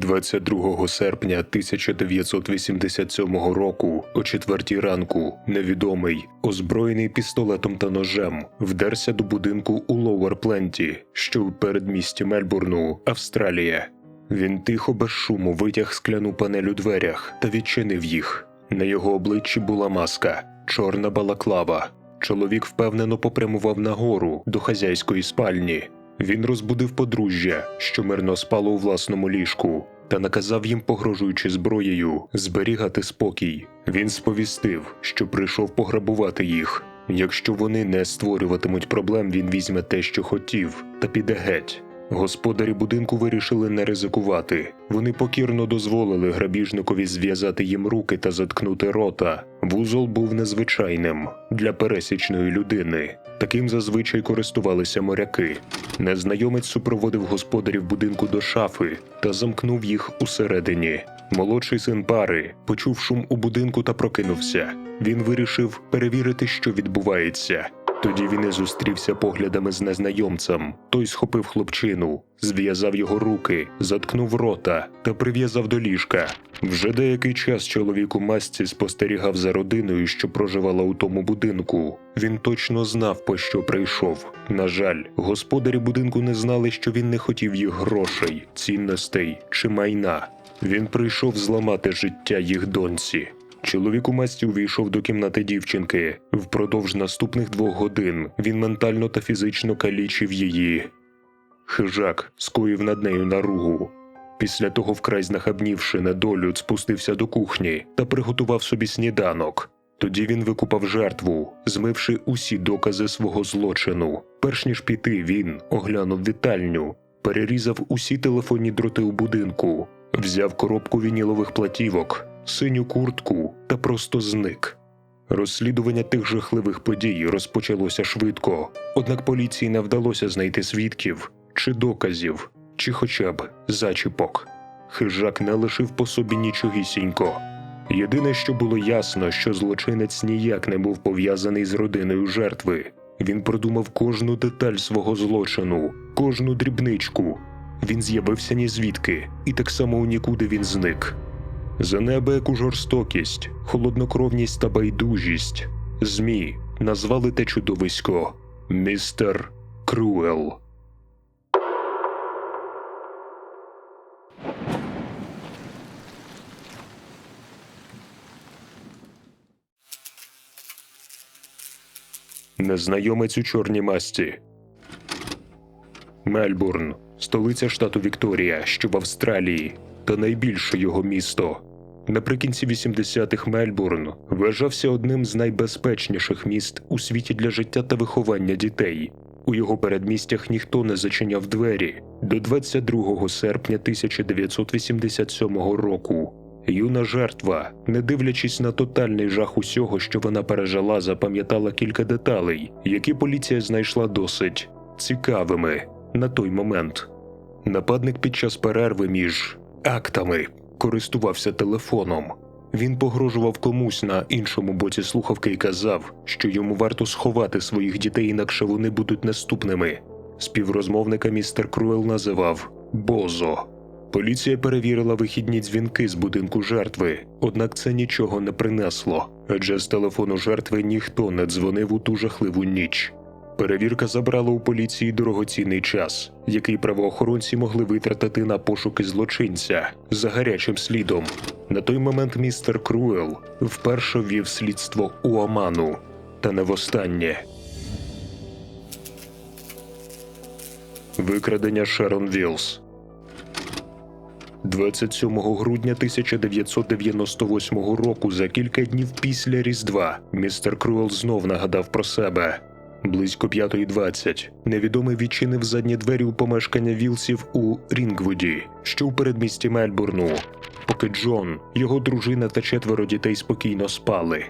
22 серпня 1987 року, о четвертій ранку, невідомий, озброєний пістолетом та ножем, вдерся до будинку у Лоуер Пленті, що у передмісті Мельбурну, Австралія. Він тихо без шуму витяг скляну панель у дверях та відчинив їх. На його обличчі була маска, чорна балаклава. Чоловік впевнено попрямував нагору до хазяйської спальні. Він розбудив подружжя, що мирно спало у власному ліжку, та наказав їм, погрожуючи зброєю, зберігати спокій. Він сповістив, що прийшов пограбувати їх. Якщо вони не створюватимуть проблем, він візьме те, що хотів, та піде геть. Господарі будинку вирішили не ризикувати. Вони покірно дозволили грабіжникові зв'язати їм руки та заткнути рота. Вузол був незвичайним для пересічної людини. Таким зазвичай користувалися моряки. Незнайомець супроводив господарів будинку до шафи та замкнув їх усередині. Молодший син пари почув шум у будинку та прокинувся. Він вирішив перевірити, що відбувається. Тоді він і зустрівся поглядами з незнайомцем. Той схопив хлопчину, зв'язав його руки, заткнув рота та прив'язав до ліжка. Вже деякий час чоловік у масці спостерігав за родиною, що проживала у тому будинку. Він точно знав, по що прийшов. На жаль, господарі будинку не знали, що він не хотів їх грошей, цінностей чи майна. Він прийшов зламати життя їх доньці. Чоловік у масці увійшов до кімнати дівчинки. Впродовж наступних двох годин він ментально та фізично калічив її. Хижак скоїв над нею наругу. Після того, вкрай знахабнівши недолю, спустився до кухні та приготував собі сніданок. Тоді він викупав жертву, змивши усі докази свого злочину. Перш ніж піти, він оглянув вітальню, перерізав усі телефонні дроти у будинку, взяв коробку вінілових платівок, синю куртку та просто зник. Розслідування тих жахливих подій розпочалося швидко, однак поліції не вдалося знайти свідків чи доказів, чи хоча б зачіпок. Хижак не лишив по собі нічогісінько. Єдине, що було ясно, що злочинець ніяк не був пов'язаний з родиною жертви. Він продумав кожну деталь свого злочину, кожну дрібничку. Він з'явився ні звідки, і так само у нікуди він зник. За неабияку жорстокість, холоднокровність та байдужість ЗМІ назвали те чудовисько містер Круел. Незнайомець у чорній масті. Мельбурн, столиця штату Вікторія, що в Австралії, та найбільше його місто. Наприкінці 80-х Мельбурн вважався одним з найбезпечніших міст у світі для життя та виховання дітей. У його передмістях ніхто не зачиняв двері до 22 серпня 1987 року. Юна жертва, не дивлячись на тотальний жах усього, що вона пережила, запам'ятала кілька деталей, які поліція знайшла досить цікавими на той момент. Нападник під час перерви між актами користувався телефоном. Він погрожував комусь на іншому боці слухавки і казав, що йому варто сховати своїх дітей, інакше вони будуть наступними. Співрозмовника містер Круел називав Бозо. Поліція перевірила вихідні дзвінки з будинку жертви, однак це нічого не принесло, адже з телефону жертви ніхто не дзвонив у ту жахливу ніч. Перевірка забрала у поліції дорогоцінний час, який правоохоронці могли витратити на пошуки злочинця за гарячим слідом. На той момент містер Круел вперше ввів слідство у Оману, та не востаннє. Викрадення Шерон Вілс 27 грудня 1998 року, за кілька днів після Різдва, містер Круел знов нагадав про себе. Близько 5.20 невідомий відчинив задні двері у помешкання Вілсів у Рінгвуді, що у передмісті Мельбурну, поки Джон, його дружина та четверо дітей спокійно спали.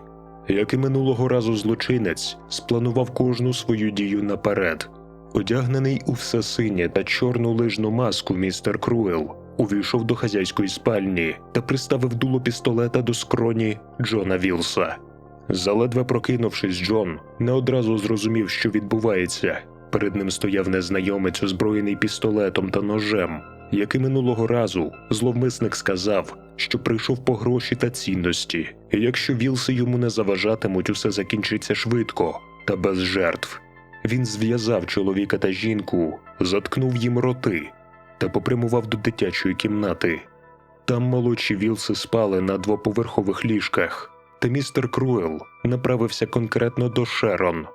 Як і минулого разу злочинець, спланував кожну свою дію наперед. Одягнений у все синє та чорну лижну маску, містер Круел увійшов до хазяйської спальні та приставив дуло пістолета до скроні Джона Вілса. Заледве прокинувшись, Джон не одразу зрозумів, що відбувається. Перед ним стояв незнайомець, озброєний пістолетом та ножем. Як і минулого разу, зловмисник сказав, що прийшов по гроші та цінності, і якщо вілси йому не заважатимуть, усе закінчиться швидко та без жертв. Він зв'язав чоловіка та жінку, заткнув їм роти та попрямував до дитячої кімнати. Там молодші вілси спали на двоповерхових ліжках, та містер Круел направився конкретно до Шерон.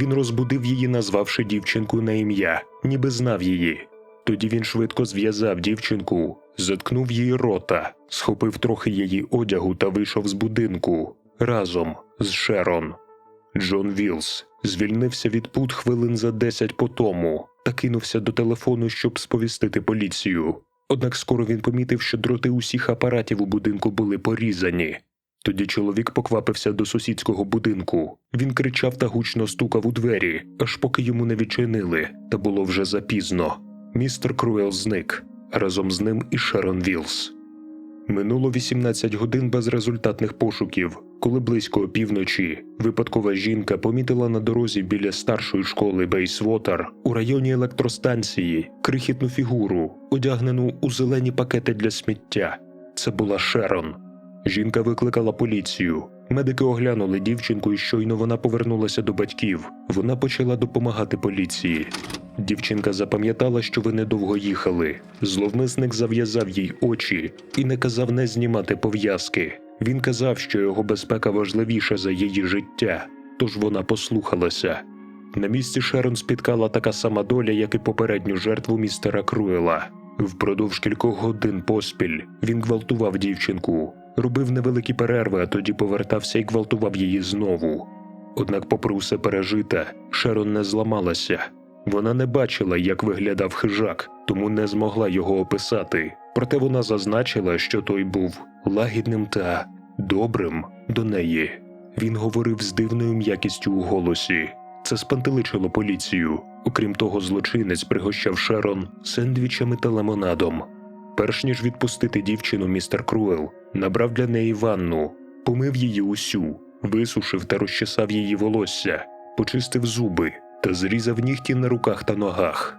Він розбудив її, назвавши дівчинку на ім'я, ніби знав її. Тоді він швидко зв'язав дівчинку, заткнув її рота, схопив трохи її одягу та вийшов з будинку разом з Шерон. Джон Вілс звільнився від пут хвилин за десять по тому та кинувся до телефону, щоб сповістити поліцію. Однак скоро він помітив, що дроти усіх апаратів у будинку були порізані. Тоді чоловік поквапився до сусідського будинку. Він кричав та гучно стукав у двері, аж поки йому не відчинили, та було вже запізно. Містер Круел зник разом з ним і Шерон Вілс. Минуло 18 годин безрезультатних пошуків, коли близько опівночі випадкова жінка помітила на дорозі біля старшої школи Бейсвотер у районі електростанції крихітну фігуру, одягнену у зелені пакети для сміття. Це була Шерон. Жінка викликала поліцію. Медики оглянули дівчинку, і щойно вона повернулася до батьків. Вона почала допомагати поліції. Дівчинка запам'ятала, що ви недовго їхали. Зловмисник зав'язав їй очі і не казав не знімати пов'язки. Він казав, що його безпека важливіша за її життя, тож вона послухалася. На місці Шерон спіткала така сама доля, як і попередню жертву містера Круела. Впродовж кількох годин поспіль він гвалтував дівчинку, робив невеликі перерви, а тоді повертався і гвалтував її знову. Однак, попри усе пережите, Шерон не зламалася. Вона не бачила, як виглядав хижак, тому не змогла його описати. Проте вона зазначила, що той був лагідним та добрим до неї. Він говорив з дивною м'якістю у голосі. Це спантеличило поліцію. Окрім того, злочинець пригощав Шерон сендвічами та лимонадом. Перш ніж відпустити дівчину, містер Круел набрав для неї ванну, помив її усю, висушив та розчесав її волосся, почистив зуби та зрізав нігті на руках та ногах.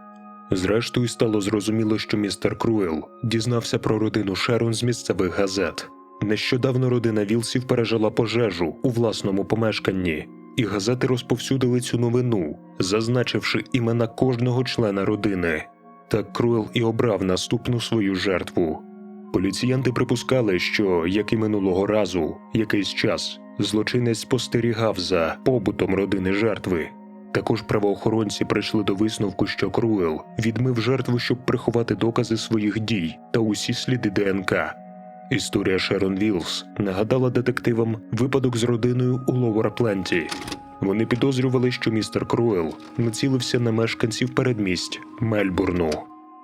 Зрештою, стало зрозуміло, що містер Круел дізнався про родину Шерон з місцевих газет. Нещодавно родина Вілсів пережила пожежу у власному помешканні, і газети розповсюдили цю новину, зазначивши імена кожного члена родини. Так Круел і обрав наступну свою жертву. Поліціянти припускали, що, як і минулого разу, якийсь час злочинець спостерігав за побутом родини жертви. Також правоохоронці прийшли до висновку, що Круел відмив жертву, щоб приховати докази своїх дій та усі сліди ДНК. Історія Шерон Вілс нагадала детективам випадок з родиною у Лоуер-Пленті. Вони підозрювали, що містер Круел націлився на мешканців передмість Мельбурну.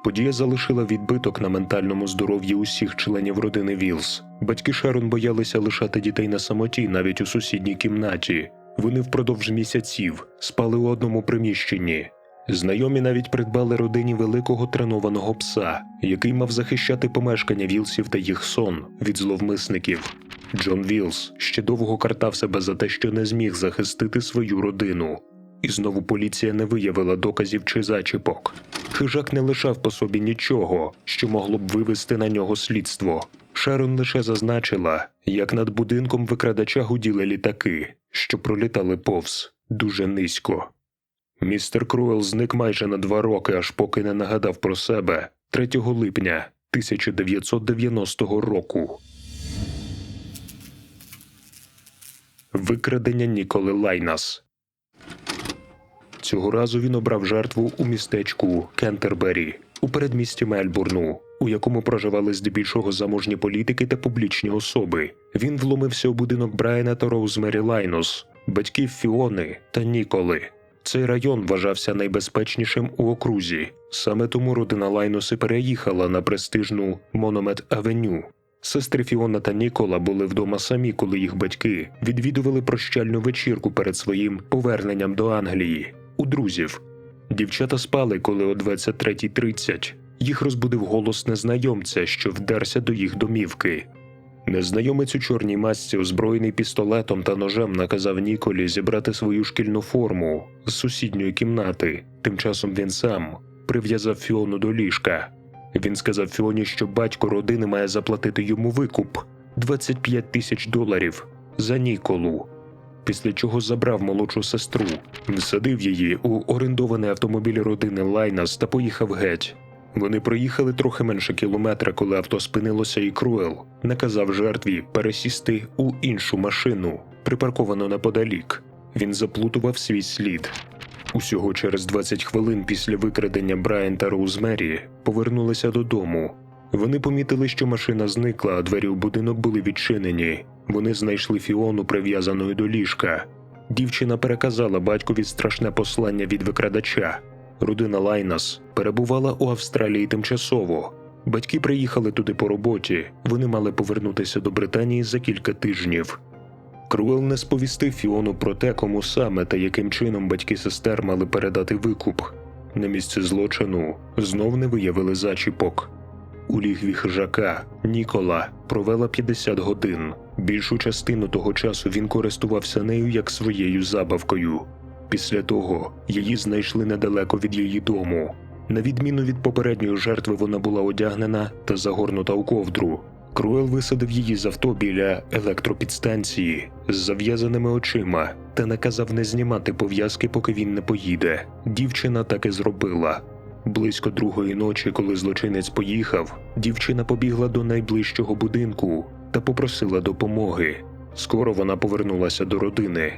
Подія залишила відбиток на ментальному здоров'ї усіх членів родини Вілс. Батьки Шерон боялися лишати дітей на самоті навіть у сусідній кімнаті. Вони впродовж місяців спали у одному приміщенні. Знайомі навіть придбали родині великого тренованого пса, який мав захищати помешкання Вілсів та їх сон від зловмисників. Джон Вілс ще довго картав себе за те, що не зміг захистити свою родину. І знову поліція не виявила доказів чи зачіпок. Хижак не лишав по собі нічого, що могло б вивести на нього слідство. Шерон лише зазначила, як над будинком викрадача гуділи літаки, що пролітали повз дуже низько. Містер Круел зник майже на два роки, аж поки не нагадав про себе 3 липня 1990 року. Викрадення Ніколи Лайнас. Цього разу він обрав жертву у містечку Кентербері у передмісті Мельбурну, у якому проживали здебільшого заможні політики та публічні особи. Він вломився у будинок Брайана та Роузмері Лайнус, батьків Фіони та Ніколи. Цей район вважався найбезпечнішим у окрузі. Саме тому родина Лайнуси переїхала на престижну Мономет Авеню. Сестри Фіона та Нікола були вдома самі, коли їх батьки відвідували прощальну вечірку перед своїм поверненням до Англії у друзів. Дівчата спали, коли о 23.30 їх розбудив голос незнайомця, що вдерся до їх домівки. Незнайомець у чорній масці, озброєний пістолетом та ножем, наказав Ніколі зібрати свою шкільну форму з сусідньої кімнати. Тим часом він сам прив'язав Фіону до ліжка. Він сказав Фіоні, що батько родини має заплатити йому викуп 25 тисяч доларів за Ніколу. Після чого забрав молодшу сестру, всадив її у орендований автомобіль родини Лайнас та поїхав геть. Вони проїхали трохи менше кілометра, коли авто спинилося, і Круел наказав жертві пересісти у іншу машину, припарковану неподалік. Він заплутував свій слід. Усього через 20 хвилин після викрадення Брайан та Роузмері повернулися додому. Вони помітили, що машина зникла, а двері у будинок були відчинені. Вони знайшли Фіону прив'язаною до ліжка. Дівчина переказала батькові страшне послання від викрадача. Родина Лайнас перебувала у Австралії тимчасово. Батьки приїхали туди по роботі. Вони мали повернутися до Британії за кілька тижнів. Круел не сповістив Фіону про те, кому саме та яким чином батьки сестер мали передати викуп. На місці злочину знов не виявили зачіпок. У лігві хижака Нікола провела 50 годин. Більшу частину того часу він користувався нею як своєю забавкою. Після того її знайшли недалеко від її дому. На відміну від попередньої жертви, вона була одягнена та загорнута у ковдру. Круел висадив її з авто біля електропідстанції з зав'язаними очима та наказав не знімати пов'язки, поки він не поїде. Дівчина так і зробила. Близько другої ночі, коли злочинець поїхав, дівчина побігла до найближчого будинку та попросила допомоги. Скоро вона повернулася до родини.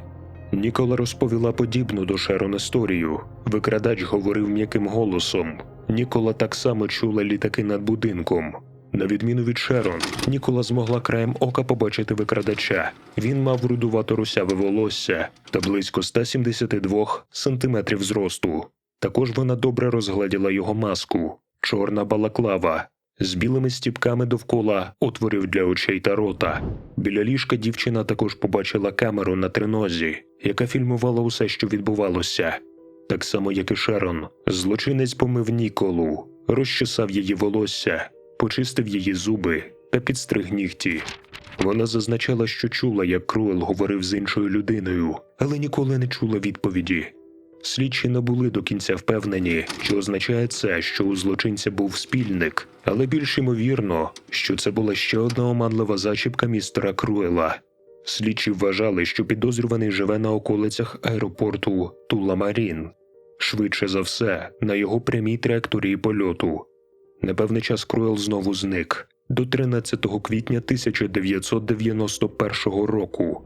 Нікола розповіла подібну до Шерон історію. Викрадач говорив м'яким голосом. Нікола так само чула літаки над будинком. На відміну від Шерон, Нікола змогла краєм ока побачити викрадача. Він мав рудувато русяве волосся та близько 172 сантиметрів зросту. Також вона добре розгледіла його маску, чорна балаклава з білими стіпками довкола отворів для очей та рота. Біля ліжка дівчина також побачила камеру на тринозі, яка фільмувала усе, що відбувалося. Так само, як і Шерон, злочинець помив Ніколу, розчесав її волосся, почистив її зуби та підстриг нігті. Вона зазначала, що чула, як Круел говорив з іншою людиною, але ніколи не чула відповіді. Слідчі не були до кінця впевнені, що означає це, що у злочинця був спільник, але більш ймовірно, що це була ще одна оманлива зачіпка містера Круела. Слідчі вважали, що підозрюваний живе на околицях аеропорту Тула-Марін. Швидше за все, на його прямій траєкторії польоту. Непевний час Круел знову зник до 13 квітня 1991 року.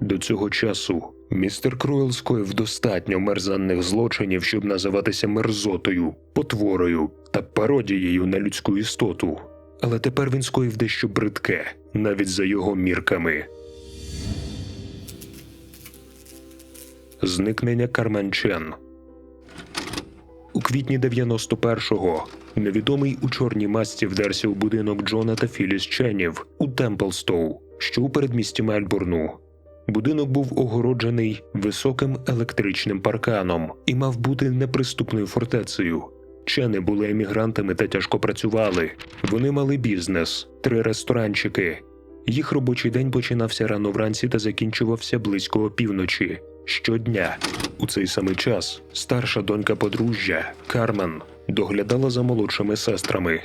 До цього часу містер Круел скоїв достатньо мерзанних злочинів, щоб називатися мерзотою, потворою та пародією на людську істоту. Але тепер він скоїв дещо бридке, навіть за його мірками. Зникнення Кармен Чен у квітні 91-го невідомий у чорній масці вдерся у будинок Джона та Філіс Ченів у Темплстоу, що у передмісті Мельбурну. Будинок був огороджений високим електричним парканом і мав бути неприступною фортецею. Чени були емігрантами та тяжко працювали. Вони мали бізнес, три ресторанчики. Їх робочий день починався рано вранці та закінчувався близько опівночі. Щодня у цей самий час старша донька подружжя Кармен доглядала за молодшими сестрами.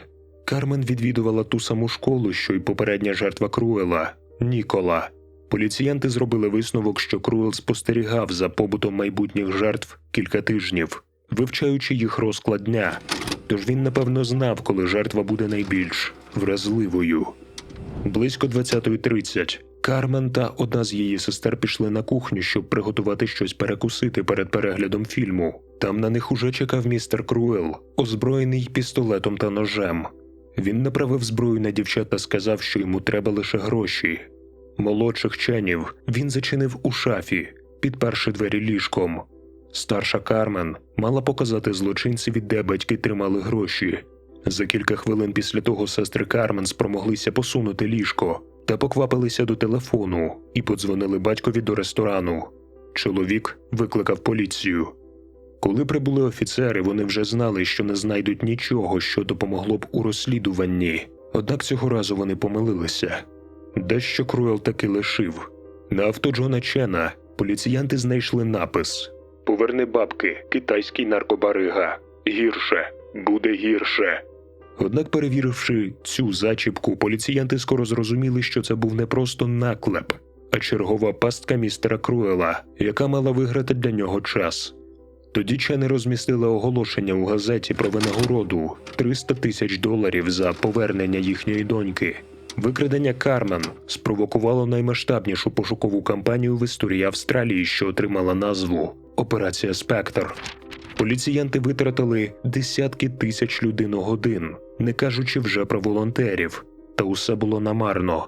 Кармен відвідувала ту саму школу, що й попередня жертва Круела Нікола. Поліціянти зробили висновок, що Круел спостерігав за побутом майбутніх жертв кілька тижнів, вивчаючи їх розклад дня. Тож він напевно знав, коли жертва буде найбільш вразливою. Близько 20.30 Кармен та одна з її сестер пішли на кухню, щоб приготувати щось перекусити перед переглядом фільму. Там на них уже чекав містер Круел, озброєний пістолетом та ножем. Він направив зброю на дівчат та сказав, що йому треба лише гроші. Молодших ченів він зачинив у шафі, підперши двері ліжком. Старша Кармен мала показати злочинцеві, де батьки тримали гроші. За кілька хвилин після того сестри Кармен спромоглися посунути ліжко та поквапилися до телефону і подзвонили батькові до ресторану. Чоловік викликав поліцію. Коли прибули офіцери, вони вже знали, що не знайдуть нічого, що допомогло б у розслідуванні. Однак цього разу вони помилилися. Дещо Круел таки лишив. На авто Джона Чена поліціянти знайшли напис: Поверни бабки, китайський наркобарига. Гірше, буде гірше. Однак, перевіривши цю зачіпку, поліціянти скоро зрозуміли, що це був не просто наклеп, а чергова пастка містера Круела, яка мала виграти для нього час. Тоді чени розмістили оголошення у газеті про винагороду 300 тисяч доларів за повернення їхньої доньки. Викрадення Кармен спровокувало наймасштабнішу пошукову кампанію в історії Австралії, що отримала назву Операція Спектр. Поліціянти витратили десятки тисяч людиногодин, не кажучи вже про волонтерів, та усе було намарно.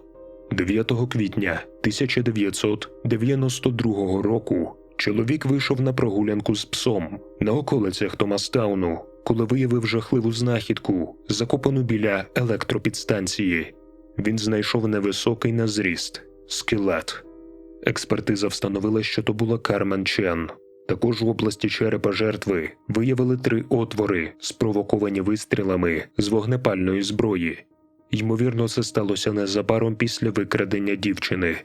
9 квітня 1992 року чоловік вийшов на прогулянку з псом на околицях Томастауну, коли виявив жахливу знахідку, закопану біля електропідстанції. Він знайшов невисокий на зріст скелет. Експертиза встановила, що то була Кармен Чен. Також в області черепа жертви виявили три отвори, спровоковані вистрілами з вогнепальної зброї. Ймовірно, це сталося незабаром після викрадення дівчини.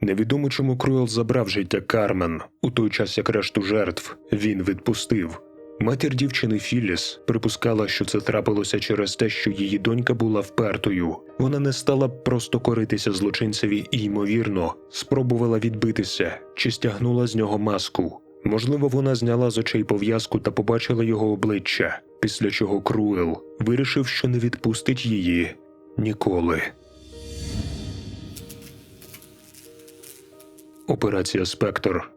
Невідомо, чому Круел забрав життя Кармен у той час, як решту жертв він відпустив. Матір дівчини Філіс припускала, що це трапилося через те, що її донька була впертою. Вона не стала просто коритися злочинцеві і, ймовірно, спробувала відбитися чи стягнула з нього маску. Можливо, вона зняла з очей пов'язку та побачила його обличчя, після чого Круел вирішив, що не відпустить її ніколи. Операція Спектр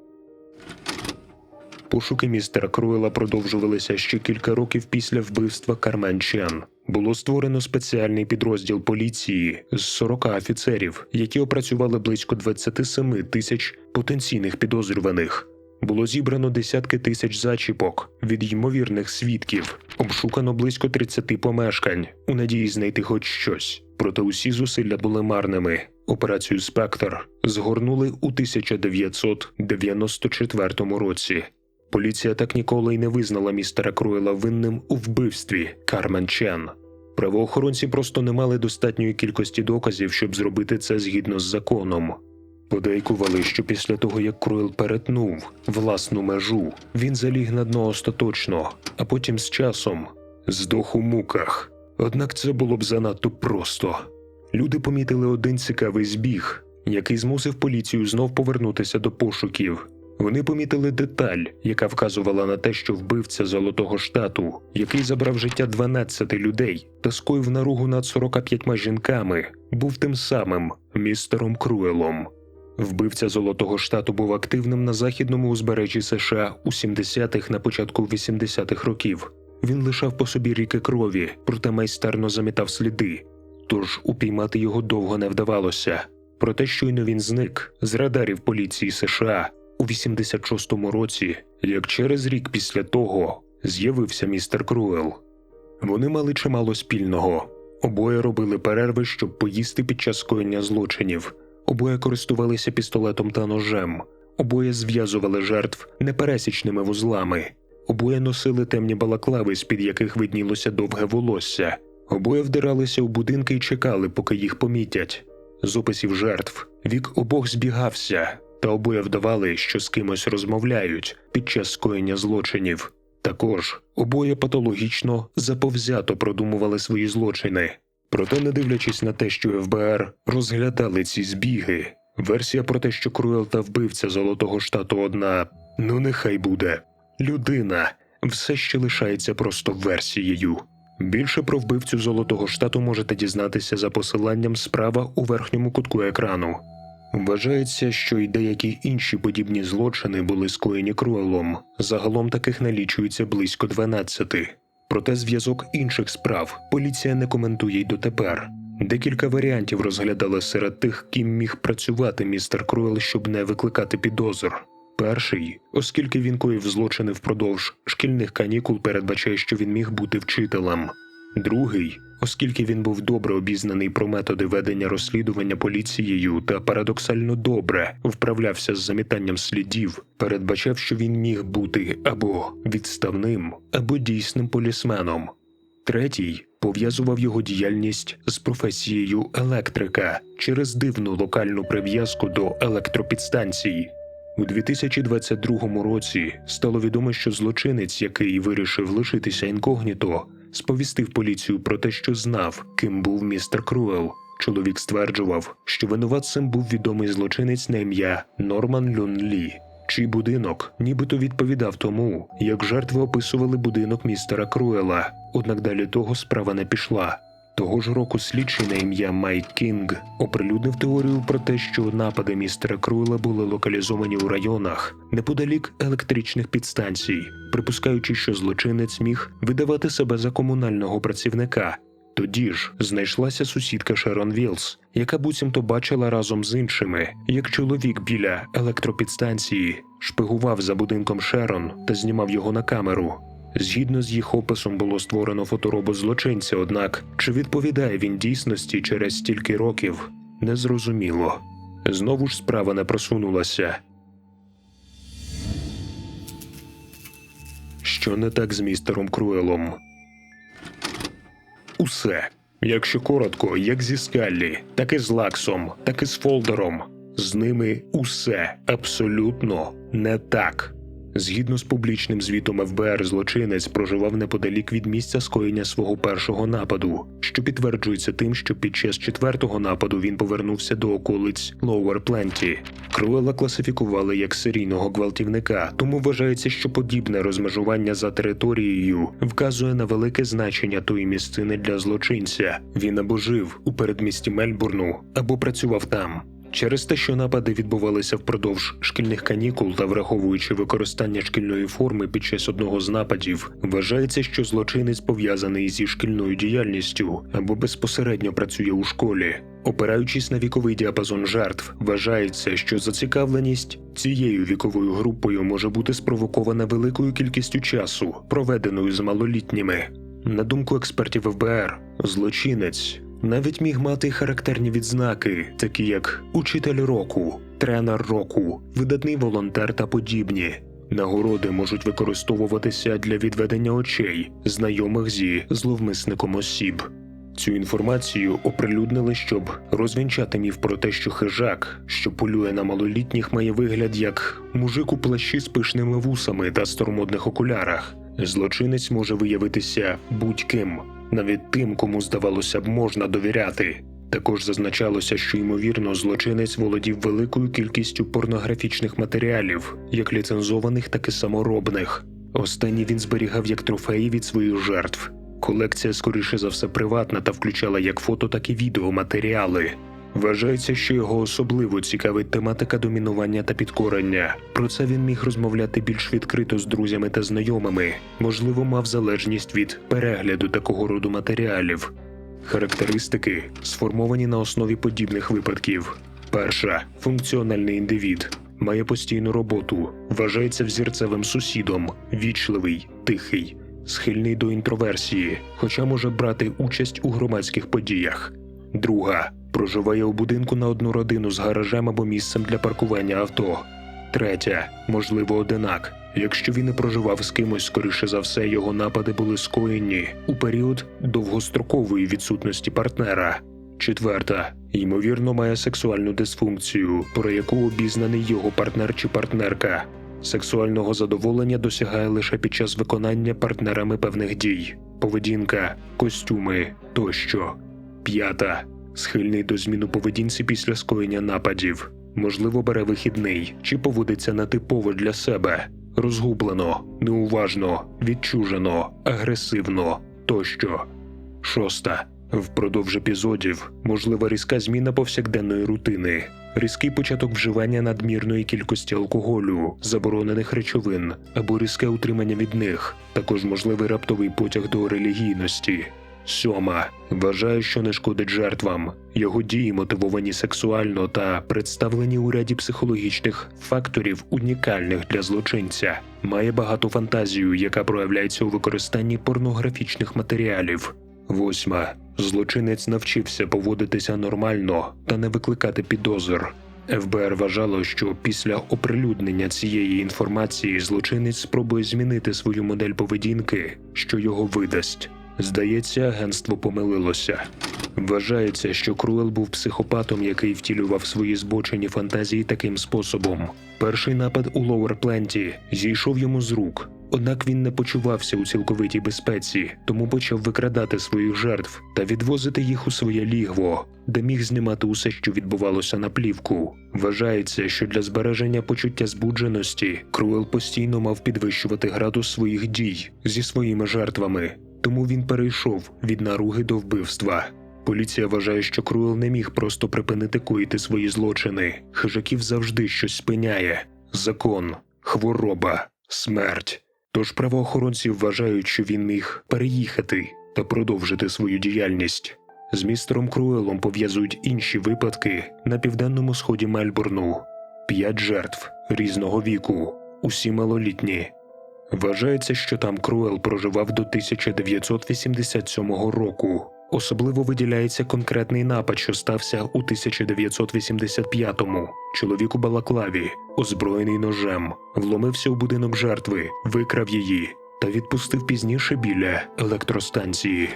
Пошуки містера Круела продовжувалися ще кілька років після вбивства Кармен Чен. Було створено спеціальний підрозділ поліції з 40 офіцерів, які опрацювали близько 27 тисяч потенційних підозрюваних. Було зібрано десятки тисяч зачіпок від ймовірних свідків, обшукано близько 30 помешкань у надії знайти хоч щось. Проте усі зусилля були марними. Операцію Спектр згорнули у 1994 році. Поліція так ніколи й не визнала містера Круела винним у вбивстві Кармен Чен. Правоохоронці просто не мали достатньої кількості доказів, щоб зробити це згідно з законом. Подейкували, що після того, як Круел перетнув власну межу, він заліг на дно остаточно, а потім з часом здох у муках. Однак це було б занадто просто. Люди помітили один цікавий збіг, який змусив поліцію знов повернутися до пошуків. Вони помітили деталь, яка вказувала на те, що вбивця Золотого штату, який забрав життя 12 людей та скоїв наругу над 45 жінками, був тим самим містером Круелом. Вбивця Золотого штату був активним на західному узбережжі США у 70-х на початку 80-х років. Він лишав по собі ріки крові, проте майстерно замітав сліди. Тож упіймати його довго не вдавалося. Проте щойно він зник з радарів поліції США у 86-му році, як через рік після того з'явився містер Круел. Вони мали чимало спільного. Обоє робили перерви, щоб поїсти під час скоєння злочинів. Обоє користувалися пістолетом та ножем. Обоє зв'язували жертв непересічними вузлами. Обоє носили темні балаклави, з-під яких виднілося довге волосся. Обоє вдиралися у будинки і чекали, поки їх помітять. З описів жертв вік обох збігався, та обоє вдавали, що з кимось розмовляють під час скоєння злочинів. Також обоє патологічно заповзято продумували свої злочини. Проте, не дивлячись на те, що ФБР розглядали ці збіги, версія про те, що Круел та вбивця Золотого штату одна, ну нехай буде людина, все ще лишається просто версією. Більше про вбивцю Золотого штату можете дізнатися за посиланням справа у верхньому кутку екрану. Вважається, що й деякі інші подібні злочини були скоєні Круелом. Загалом таких налічується близько 12. Проте зв'язок інших справ поліція не коментує й дотепер. Декілька варіантів розглядали серед тих, ким міг працювати містер Круел, щоб не викликати підозр. Перший, оскільки він коїв злочини впродовж шкільних канікул, передбачає, що він міг бути вчителем. Другий, оскільки він був добре обізнаний про методи ведення розслідування поліцією та парадоксально добре вправлявся з замітанням слідів, передбачав, що він міг бути або відставним, або дійсним полісменом. Третій пов'язував його діяльність з професією електрика через дивну локальну прив'язку до електропідстанцій. У 2022 році стало відомо, що злочинець, який вирішив лишитися інкогніто, сповістив поліцію про те, що знав, ким був містер Круел. Чоловік стверджував, що винуватцем був відомий злочинець на ім'я Норман Люн Лі, чий будинок нібито відповідав тому, як жертви описували будинок містера Круела. Однак далі того справа не пішла. Того ж року слідчий на ім'я Майк Кінг оприлюднив теорію про те, що напади містера Круела були локалізовані у районах неподалік електричних підстанцій, припускаючи, що злочинець міг видавати себе за комунального працівника. Тоді ж знайшлася сусідка Шерон Вілс, яка буцімто бачила разом з іншими, як чоловік біля електропідстанції шпигував за будинком Шерон та знімав його на камеру. Згідно з їх описом було створено фоторобот злочинця, однак чи відповідає він дійсності через стільки років, незрозуміло. Знову ж справа не просунулася. Що не так з містером Круелом? Усе. Якщо коротко, як зі Скаллі, так і з Лаксом, так і з Фолдером. З ними усе абсолютно не так. Згідно з публічним звітом ФБР, злочинець проживав неподалік від місця скоєння свого першого нападу, що підтверджується тим, що під час четвертого нападу він повернувся до околиць Лоуер Пленті. Круела класифікували як серійного гвалтівника, тому вважається, що подібне розмежування за територією вказує на велике значення тої місцини для злочинця. Він або жив у передмісті Мельбурну, або працював там. Через те, що напади відбувалися впродовж шкільних канікул та враховуючи використання шкільної форми під час одного з нападів, вважається, що злочинець пов'язаний зі шкільною діяльністю або безпосередньо працює у школі. Опираючись на віковий діапазон жертв, вважається, що зацікавленість цією віковою групою може бути спровокована великою кількістю часу, проведеною з малолітніми. На думку експертів ФБР, злочинець навіть міг мати характерні відзнаки, такі як учитель року, тренер року, видатний волонтер та подібні. Нагороди можуть використовуватися для відведення очей, знайомих зі зловмисником осіб. Цю інформацію оприлюднили, щоб розвінчати міф про те, що хижак, що полює на малолітніх, має вигляд як мужик у плащі з пишними вусами та старомодних окулярах. Злочинець може виявитися будь-ким, навіть тим, кому здавалося б можна довіряти. Також зазначалося, що ймовірно злочинець володів великою кількістю порнографічних матеріалів, як ліцензованих, так і саморобних. Останні він зберігав як трофеї від своїх жертв. Колекція, скоріше за все, приватна та включала як фото, так і відеоматеріали. Вважається, що його особливо цікавить тематика домінування та підкорення. Про це він міг розмовляти більш відкрито з друзями та знайомими, можливо, мав залежність від перегляду такого роду матеріалів. Характеристики сформовані на основі подібних випадків. Перша функціональний індивід. Має постійну роботу, вважається взірцевим сусідом, вічливий, тихий, схильний до інтроверсії, хоча може брати участь у громадських подіях. Друга проживає у будинку на одну родину з гаражем або місцем для паркування авто. Третя, можливо, одинак. Якщо він не проживав з кимось, скоріше за все, його напади були скоєні у період довгострокової відсутності партнера. Четверта, ймовірно, має сексуальну дисфункцію, про яку обізнаний його партнер чи партнерка. Сексуального задоволення досягає лише під час виконання партнерами певних дій, поведінка, костюми тощо. П'ята схильний до зміну поведінці після скоєння нападів, можливо, бере вихідний чи поводиться нетипово для себе, розгублено, неуважно, відчужено, агресивно тощо. Шоста. Впродовж епізодів можлива різка зміна повсякденної рутини, різкий початок вживання надмірної кількості алкоголю, заборонених речовин або різке утримання від них, також можливий раптовий потяг до релігійності. Сьома вважає, що не шкодить жертвам. Його дії мотивовані сексуально та представлені у ряді психологічних факторів, унікальних для злочинця. Має багату фантазію, яка проявляється у використанні порнографічних матеріалів. Восьма злочинець навчився поводитися нормально та не викликати підозр. ФБР вважало, що після оприлюднення цієї інформації злочинець спробує змінити свою модель поведінки, що його видасть. Здається, агентство помилилося. Вважається, що Круел був психопатом, який втілював свої збочені фантазії таким способом. Перший напад у Лоуер Пленті зійшов йому з рук. Однак він не почувався у цілковитій безпеці, тому почав викрадати своїх жертв та відвозити їх у своє лігво, де міг знімати усе, що відбувалося на плівку. Вважається, що для збереження почуття збудженості Круел постійно мав підвищувати градус своїх дій зі своїми жертвами, тому він перейшов від наруги до вбивства. Поліція вважає, що Круел не міг просто припинити коїти свої злочини. Хижаків завжди щось спиняє: закон, хвороба, смерть. Тож правоохоронці вважають, що він міг переїхати та продовжити свою діяльність. З містером Круелом пов'язують інші випадки на південному сході Мельбурну. П'ять жертв різного віку, усі малолітні. Вважається, що там Круел проживав до 1987 року. Особливо виділяється конкретний напад, що стався у 1985-му. Чоловік у Балаклаві, озброєний ножем, вломився у будинок жертви, викрав її та відпустив пізніше біля електростанції.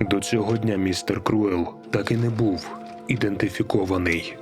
До цього дня містер Круел так і не був ідентифікований.